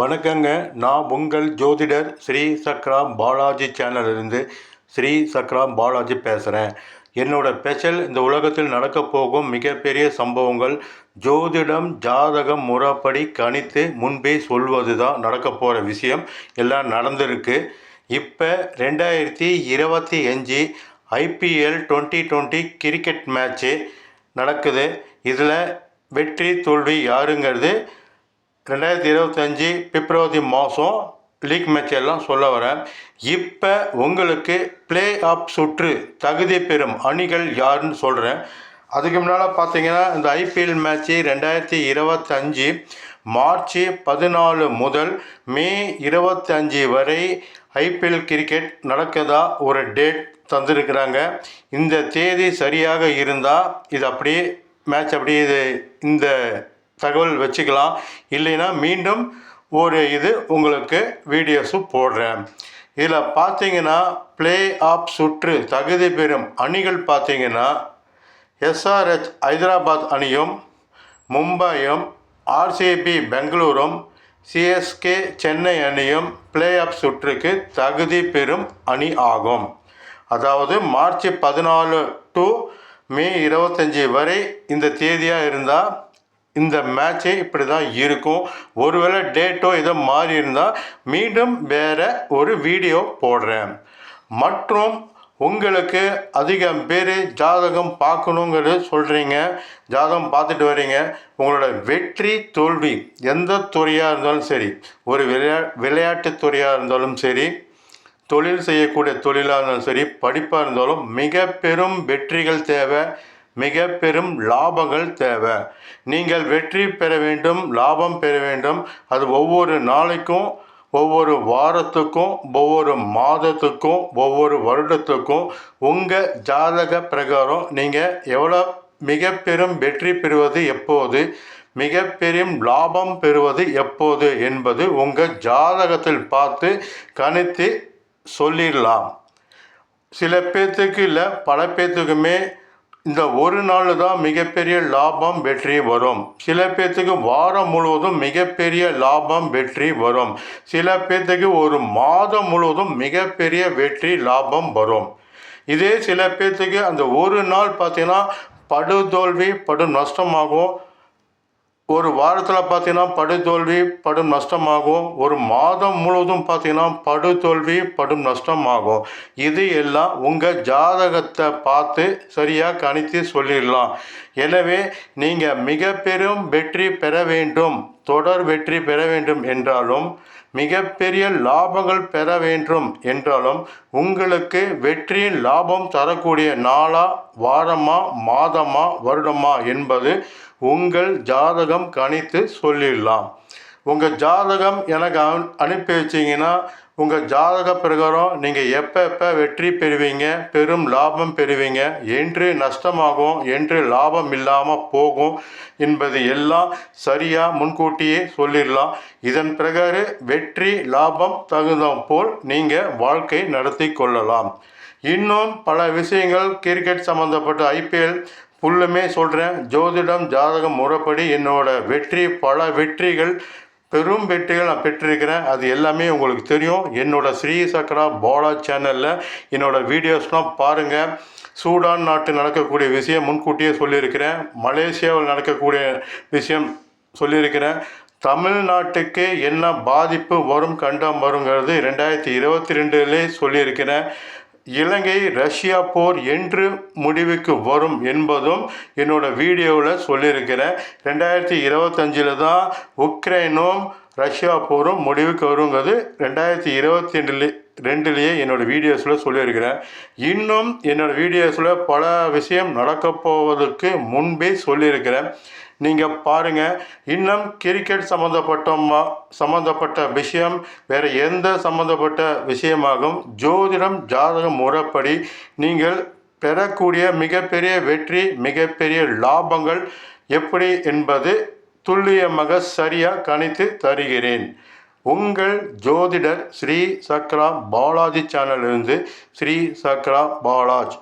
வணக்கங்க. நான் உங்கள் ஜோதிடர் ஸ்ரீ சக்ரா பாலாஜி சேனலிருந்து ஸ்ரீ சக்ரா பாலாஜி பேசுகிறேன் என்னோட ஸ்பெஷல் இந்த உலகத்தில் நடக்க போகும் மிகப்பெரிய சம்பவங்கள் ஜோதிடம் ஜாதகம் முறைப்படி கணித்து முன்பே சொல்வது தான் நடக்க போகிற விஷயம். எல்லாம் நடந்திருக்கு. இப்போ ரெண்டாயிரத்தி இருபத்தி அஞ்சு IPL twenty twenty cricket match நடக்குது. இதில் வெற்றி தோல்வி யாருங்கிறது ரெண்டாயிரத்தி இருபத்தஞ்சி பிப்ரவரி மாதம் லீக் மேட்ச் எல்லாம் சொல்ல வரேன். இப்போ உங்களுக்கு ப்ளே ஆஃப் சுற்று தகுதி பெறும் அணிகள் யாருன்னு சொல்கிறேன் அதுக்கு முன்னால் பார்த்தீங்கன்னா இந்த ஐபிஎல் மேட்ச்சு ரெண்டாயிரத்தி இருபத்தஞ்சி மார்ச் பதினாலு முதல் மே இருபத்தஞ்சி வரை ஐபிஎல் கிரிக்கெட் நடக்கதா ஒரு டேட் தந்திருக்கிறாங்க. இந்த தேதி சரியாக இருந்தால் இது அப்படியே மேட்ச் அப்படியே இது இந்த தகவல் வச்சுக்கலாம். இல்லைன்னா மீண்டும் ஒரு இது உங்களுக்கு வீடியோஸும் போடுறேன். இதில் பார்த்தீங்கன்னா ப்ளே ஆஃப் சுற்று தகுதி பெறும் அணிகள் பார்த்தீங்கன்னா எஸ்ஆர்ஹெச் ஹைதராபாத் அணியும் மும்பையும் ஆர்சிபி பெங்களூரும் சிஎஸ்கே சென்னை அணியும் ப்ளே ஆஃப் சுற்றுக்கு தகுதி பெறும் அணி ஆகும். அதாவது மார்ச் பதினாலு டு மே இருபத்தஞ்சி வரை இந்த தேதியாக இருந்தால் இந்த மேட்ச்சே இப்படி தான் இருக்கும். ஒருவேளை டேட்டோ ஏதோ மாறி இருந்தால் மீண்டும் வேறு ஒரு வீடியோ போடுறேன். மற்றும் உங்களுக்கு அதிகம் பேர் ஜாதகம் பார்க்கணுங்கிறது சொல்கிறீங்க ஜாதகம் பார்த்துட்டு வரீங்க. உங்களோட வெற்றி தோல்வி எந்த துறையாக இருந்தாலும் சரி ஒரு விளையா விளையாட்டு துறையாக இருந்தாலும் சரி தொழில் செய்யக்கூடிய தொழிலாக இருந்தாலும் சரி படிப்பாக இருந்தாலும் மிக பெரும் வெற்றிகள் தேவை. மிக பெரும் லாபங்கள் தேவை. நீங்கள் வெற்றி பெற வேண்டும் லாபம் பெற வேண்டும். அது ஒவ்வொரு நாளைக்கும் ஒவ்வொரு வாரத்துக்கும் ஒவ்வொரு மாதத்துக்கும் ஒவ்வொரு வருடத்துக்கும். உங்கள் ஜாதக பிரகாரம் நீங்கள் எவ்வளோ மிக பெரும் வெற்றி பெறுவது எப்போது மிக பெரும் லாபம் பெறுவது எப்போது என்பது உங்கள் ஜாதகத்தில் பார்த்து கணித்து சொல்லிடலாம். சில பேர்த்துக்கு இல்லை பல பேர்த்துக்குமே இந்த ஒரு நாள் தான் மிகப்பெரிய லாபம் வெற்றி வரும். சில பேர்த்துக்கு வாரம் முழுவதும் மிகப்பெரிய லாபம் வெற்றி வரும். சில பேர்த்துக்கு ஒரு மாதம் முழுவதும் மிகப்பெரிய வெற்றி லாபம் வரும். இதே சில பேர்த்துக்கு அந்த ஒரு நாள் பார்த்தீங்கன்னா படுதோல்வி படு நஷ்டமாகும் ஒரு வாரத்தில் பார்த்தீங்கன்னா படுதோல்வி படும் நஷ்டமாகும். ஒரு மாதம் முழுவதும் பார்த்தீங்கன்னா படுதோல்வி படும் நஷ்டமாகும். இது எல்லாம் உங்கள் ஜாதகத்தை பார்த்து சரியாக கணித்து சொல்லிடலாம். எனவே நீங்கள் மிக பெரும் வெற்றி பெற வேண்டும். தொடர் வெற்றி பெற வேண்டும் என்றாலும் மிகப்பெரிய லாபங்கள் பெற வேண்டும் என்றாலும் உங்களுக்கு வெற்றியின் லாபம் தரக்கூடிய நாளா வாரமா மாதமா வருடமா என்பது உங்கள் ஜாதகம் கணித்து சொல்லிடலாம். உங்கள் ஜாதகம் எனக்கு அனுப்பி வச்சிங்கன்னா உங்கள் ஜாதக பிரகாரம் நீங்கள் எப்போ எப்போ வெற்றி பெறுவீங்க பெரும் லாபம் பெறுவீங்க என்று நஷ்டமாகும் என்று லாபம் இல்லாமல் போகும் என்பது எல்லாம் சரியாக முன்கூட்டியே சொல்லிடலாம். இதன் பிறகு வெற்றி லாபம் தகுந்த போல் நீங்கள் வாழ்க்கை நடத்தி கொள்ளலாம். இன்னும் பல விஷயங்கள் கிரிக்கெட் சம்மந்தப்பட்ட ஐபிஎல் ஃபுல்லுமே சொல்கிறேன் ஜோதிடம் ஜாதகம் முறைப்படி என்னோட வெற்றி பல வெற்றிகள் பெரும் வெற்றிகள் நான் பெற்றிருக்கிறேன். அது எல்லாமே உங்களுக்கு தெரியும். என்னோட ஸ்ரீ சக்கரா பாலா சேனலில் என்னோடய வீடியோஸ்லாம் பாருங்கள் சூடான் நாட்டு நடக்கக்கூடிய விஷயம் முன்கூட்டியே சொல்லியிருக்கிறேன். மலேசியாவில் நடக்கக்கூடிய விஷயம் சொல்லியிருக்கிறேன். தமிழ்நாட்டுக்கு என்ன பாதிப்பு வரும் கண்டம் வருங்கிறது ரெண்டாயிரத்தி இருபத்தி ரெண்டுலேயே சொல்லியிருக்கிறேன். இலங்கை ரஷ்யா போர் என்று முடிவுக்கு வரும் என்பதும் என்னோட வீடியோவில் சொல்லியிருக்கிறேன். ரெண்டாயிரத்தி இருபத்தஞ்சில் தான் உக்ரைனும் ரஷ்யா போரும் முடிவுக்கு வருங்கிறது ரெண்டாயிரத்தி இருபத்தி ரெண்டுலே ரெண்டுலேயே என்னோடய வீடியோஸில் சொல்லியிருக்கிறேன். இன்னும் என்னோடய வீடியோஸில் பல விஷயம் நடக்கப்போவதற்கு முன்பே சொல்லியிருக்கிறேன். நீங்கள் பாருங்கள் இன்னும் கிரிக்கெட் சம்மந்தப்பட்ட சம்மந்தப்பட்ட விஷயம் வேறு எந்த சம்மந்தப்பட்ட விஷயமாகும் ஜோதிடம் ஜாதகம் முறைப்படி நீங்கள் பெறக்கூடிய மிகப்பெரிய வெற்றி மிகப்பெரிய லாபங்கள் எப்படி என்பது துல்லியமாக சரியாக கணித்து தருகிறேன். உங்கள் ஜோதிடர் ஸ்ரீ சக்ரா பாலாஜி சேனலிருந்து ஸ்ரீ சக்ரா பாலாஜ்.